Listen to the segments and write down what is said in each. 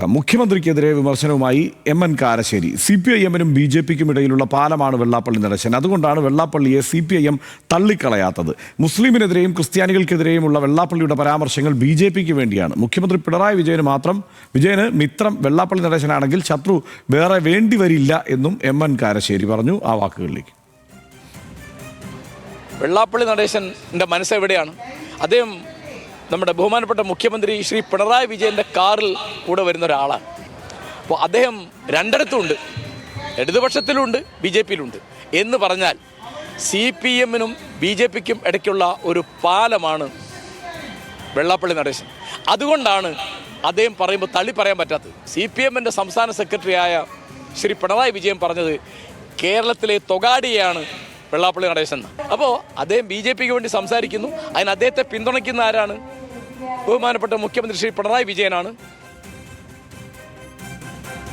മുഖ്യമന്ത്രിക്കെതിരെ വിമർശനവുമായി M N Karassery. C P I എമ്മിനും ബി ജെ പിക്കും ഇടയിലുള്ള പാലമാണ് വെള്ളാപ്പള്ളി നടേശൻ അതുകൊണ്ടാണ് വെള്ളാപ്പള്ളിയെ സി പി ഐ എം തള്ളിക്കളയാത്തത്. മുസ്ലിമിനെതിരെയും ക്രിസ്ത്യാനികൾക്കെതിരെയുമുള്ള വെള്ളാപ്പള്ളിയുടെ പരാമർശങ്ങൾ ബി ജെ പിക്ക് വേണ്ടിയാണ്. മുഖ്യമന്ത്രി പിണറായി വിജയന് മാത്രം വിജയന് മിത്രം വെള്ളാപ്പള്ളി നടശനാണെങ്കിൽ ശത്രു വേറെ വേണ്ടി വരില്ല എന്നും എം എൻ കാരശ്ശേരി പറഞ്ഞു ആ വാക്കുകളിലേക്ക്. വെള്ളാപ്പള്ളി നടേശന്റെ മനസ്സെവിടെയാണ് അദ്ദേഹം നമ്മുടെ ബഹുമാനപ്പെട്ട മുഖ്യമന്ത്രി ശ്രീ പിണറായി വിജയന്റെ കാറിൽ കൂടെ വരുന്ന ഒരാളാണ്. അപ്പോൾ അദ്ദേഹം രണ്ടിടത്തുമുണ്ട് ഇടതുപക്ഷത്തിലുണ്ട് ബി ജെ പിയിലുണ്ട്. എന്ന് പറഞ്ഞാൽ സി പി എമ്മിനും ബി ജെ പിക്കും ഇടയ്ക്കുള്ള ഒരു പാലമാണ് വെള്ളാപ്പള്ളി നടേശൻ. അതുകൊണ്ടാണ് അദ്ദേഹം പറയുമ്പോൾ തള്ളി പറയാൻ പറ്റാത്തത്. സി പി എമ്മിന്റെ സംസ്ഥാന സെക്രട്ടറിയായ ശ്രീ പിണറായി വിജയൻ പറഞ്ഞത് കേരളത്തിലെ തൊഗാഡിയാണ് വെള്ളാപ്പള്ളി നടേശൻ അപ്പോൾ അദ്ദേഹം ബി ജെ പിക്ക് വേണ്ടി സംസാരിക്കുന്നു. അതിന് അദ്ദേഹത്തെ പിന്തുണയ്ക്കുന്ന ആരാണ്? ബഹുമാനപ്പെട്ട മുഖ്യമന്ത്രി ശ്രീ പിണറായി വിജയനാണ്.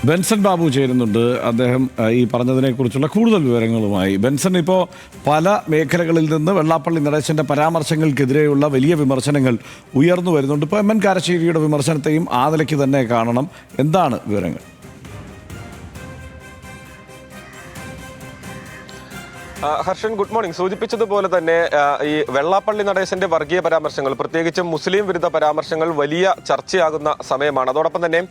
ബെൻസൺ ബാബു ചേരുന്നുണ്ട്. അദ്ദേഹം ഈ പറഞ്ഞതിനെക്കുറിച്ചുള്ള കൂടുതൽ വിവരങ്ങളുമായി. ബെൻസൺ ഇപ്പോൾ പല മേഖലകളിൽ നിന്ന് വെള്ളാപ്പള്ളി നടേശന്റെ പരാമർശങ്ങൾക്കെതിരെയുള്ള വലിയ വിമർശനങ്ങൾ ഉയർന്നു വരുന്നുണ്ട്. ഇപ്പോൾ എം എൻ കാരശ്ശേരിയുടെ വിമർശനത്തെയും ആ നിലയ്ക്ക് തന്നെ കാണണം. എന്താണ് വിവരങ്ങൾ? Harshan good morning. സൂചിപ്പിച്ചതുപോലെ തന്നെ ഈ വെള്ളാപ്പള്ളി നടേശന്റെ വർഗീയ പരാമർശങ്ങൾ പ്രത്യേകിച്ചും മുസ്ലിം വിരുദ്ധ പരാമർശങ്ങൾ വലിയ ചർച്ചയാകുന്ന സമയമാണ്. അതോടൊപ്പം തന്നെ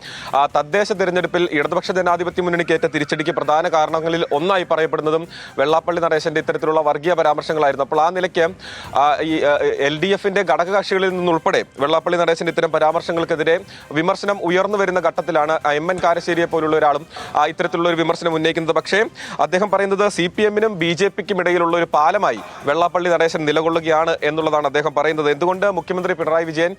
തദ്ദേശ തെരഞ്ഞെടുപ്പിൽ ഇടതുപക്ഷ ജനാധിപത്യ മുന്നണിക്ക് ഏറ്റ തിരിച്ചടിക്ക് പ്രധാന കാരണങ്ങളിൽ ഒന്നായി പറയപ്പെടുന്നതും വെള്ളാപ്പള്ളി നടേശന്റെ ഇത്തരത്തിലുള്ള വർഗീയ പരാമർശങ്ങളായിരുന്നു. അപ്പോൾ ആ നിലയ്ക്ക് ഈ എൽ ഡി എഫിന്റെ ഘടകകക്ഷികളിൽ നിന്നുൾപ്പെടെ വെള്ളാപ്പള്ളി നടേശന്റെ ഇത്തരം പരാമർശങ്ങൾക്കെതിരെ വിമർശനം ഉയർന്നു വരുന്ന ഘട്ടത്തിലാണ് എം എൻ കാരശ്ശേരിയെ പോലുള്ള ഒരാളും ഇത്തരത്തിലുള്ള ഒരു വിമർശനം ഉന്നയിക്കുന്നത്. പക്ഷേ അദ്ദേഹം പറയുന്നത് സി പി എമ്മിനും ബി ജെ പിക്കും ഇടയിലുള്ള ഒരു പാലമായി വെള്ളാപ്പള്ളി നടേശൻ നിലകൊള്ളുകയാണ് എന്നുള്ളതാണ് അദ്ദേഹം പറയുന്നത്. എന്തുകൊണ്ട് മുഖ്യമന്ത്രി പിണറായി വിജയൻ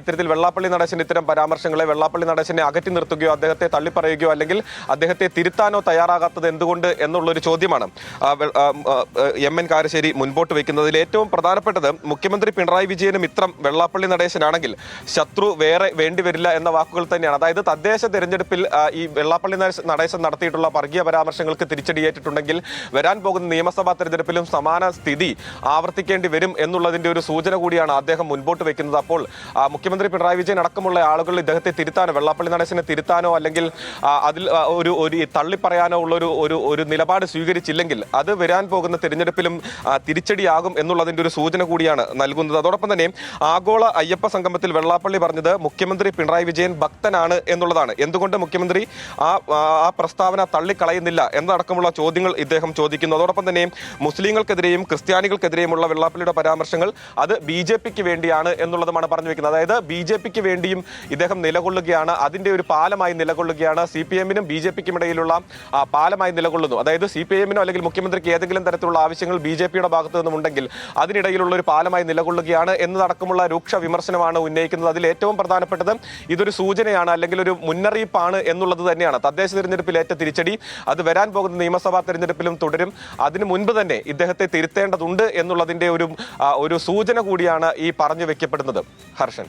ഇത്തരത്തിൽ വെള്ളാപ്പള്ളി നടേശൻ ഇത്തരം പരാമർശങ്ങളെ വെള്ളാപ്പള്ളി നടേശനെ അകറ്റി നിർത്തുകയോ അദ്ദേഹത്തെ തള്ളിപ്പറയുകയോ അല്ലെങ്കിൽ അദ്ദേഹത്തെ തിരുത്താനോ തയ്യാറാകാത്തത് എന്തുകൊണ്ട് എന്നുള്ളൊരു ചോദ്യമാണ്. എം എൻ കാരശ്ശേരി മുൻപോട്ട് വെക്കുന്നതിൽ ഏറ്റവും പ്രധാനപ്പെട്ടത് മുഖ്യമന്ത്രി പിണറായി വിജയനും ഇത്തരം വെള്ളാപ്പള്ളി നടേശനാണെങ്കിൽ ശത്രു വേറെ വേണ്ടിവരില്ല എന്ന വാക്കുകൾ തന്നെയാണ്. അതായത് തദ്ദേശ തെരഞ്ഞെടുപ്പിൽ ഈ വെള്ളാപ്പള്ളി നടേശൻ നടത്തിയിട്ടുള്ള വർഗീയ പരാമർശങ്ങൾക്ക് തിരിച്ചടിയേറ്റിട്ടുണ്ടെങ്കിൽ വരാൻ പോകുന്ന നിയമസഭാ തെരഞ്ഞെടുപ്പിലും സമാന സ്ഥിതി ആവർത്തിക്കേണ്ടി വരും എന്നുള്ളതിന്റെ ഒരു സൂചന കൂടിയാണ് അദ്ദേഹം മുൻപോട്ട് വെക്കുന്നത്. അപ്പോൾ മുഖ്യമന്ത്രി പിണറായി വിജയൻ അടക്കമുള്ള ആളുകൾ ഇദ്ദേഹത്തെ തിരുത്താനോ വെള്ളാപ്പള്ളി നടേശനെ തിരുത്താനോ അല്ലെങ്കിൽ അതിൽ ഒരു ഒരു തള്ളിപ്പറയാനോ ഉള്ള ഒരു ഒരു നിലപാട് സ്വീകരിച്ചില്ലെങ്കിൽ അത് വരാൻ പോകുന്ന തിരഞ്ഞെടുപ്പിലും തിരിച്ചടിയാകും എന്നുള്ളതിന്റെ ഒരു സൂചന കൂടിയാണ് നൽകുന്നത്. അതോടൊപ്പം തന്നെ ആഗോള അയ്യപ്പ സംഗമത്തിൽ വെള്ളാപ്പള്ളി പറഞ്ഞത് മുഖ്യമന്ത്രി പിണറായി വിജയൻ ഭക്തനാണ് എന്നുള്ളതാണ്. എന്തുകൊണ്ട് മുഖ്യമന്ത്രി ആ ആ ആ പ്രസ്താവന തള്ളിക്കളയുന്നില്ല എന്നടക്കമുള്ള ചോദ്യങ്ങൾ ഇദ്ദേഹം ചോദിക്കുന്നു. അതോടൊപ്പം തന്നെ മുസ്ലിങ്ങൾക്കെതിരെയും ക്രിസ്ത്യാനികൾക്കെതിരെയുമുള്ള വെള്ളാപ്പള്ളിയുടെ പരാമർശങ്ങൾ അത് ബി ജെ പിക്ക് വേണ്ടിയാണ് എന്നുള്ളതുമാണ് പറഞ്ഞു വെക്കുന്നത് അതായത് ബി ജെ പിക്ക് വേണ്ടിയും ഇദ്ദേഹം നിലകൊള്ളുകയാണ്. അതിന്റെ ഒരു പാലമായി നിലകൊള്ളുകയാണ്. സി പി എമ്മിനും ബി ജെ പിക്കും ഇടയിലുള്ള പാലമായി നിലകൊള്ളുന്നു. അതായത് സി പി എമ്മിനോ അല്ലെങ്കിൽ മുഖ്യമന്ത്രിക്ക് ഏതെങ്കിലും തരത്തിലുള്ള ആവശ്യങ്ങൾ ബി ജെ പിയുടെ ഭാഗത്തു നിന്നുമുണ്ടെങ്കിൽ അതിനിടയിലുള്ള ഒരു പാലമായി നിലകൊള്ളുകയാണ് എന്നതടക്കമുള്ള രൂക്ഷ വിമർശനമാണ് ഉന്നയിക്കുന്നത്. അതിൽ ഏറ്റവും പ്രധാനപ്പെട്ടത് ഇതൊരു സൂചനയാണ് അല്ലെങ്കിൽ ഒരു മുന്നറിയിപ്പാണ് എന്നുള്ളത് തന്നെയാണ്. തദ്ദേശ തിരഞ്ഞെടുപ്പിൽ ഏറ്റ തിരിച്ചടി അത് വരാൻ പോകുന്ന നിയമസഭാ തിരഞ്ഞെടുപ്പിലും തുടരും. അതിനു മുൻപ് തന്നെ ഇദ്ദേഹത്തെ തിരുത്തേണ്ടതുണ്ട് എന്നുള്ളതിന്റെ ഒരു ഒരു സൂചന കൂടിയാണ് ഈ പറഞ്ഞു വെക്കപ്പെടുന്നത് ഹർഷൻ.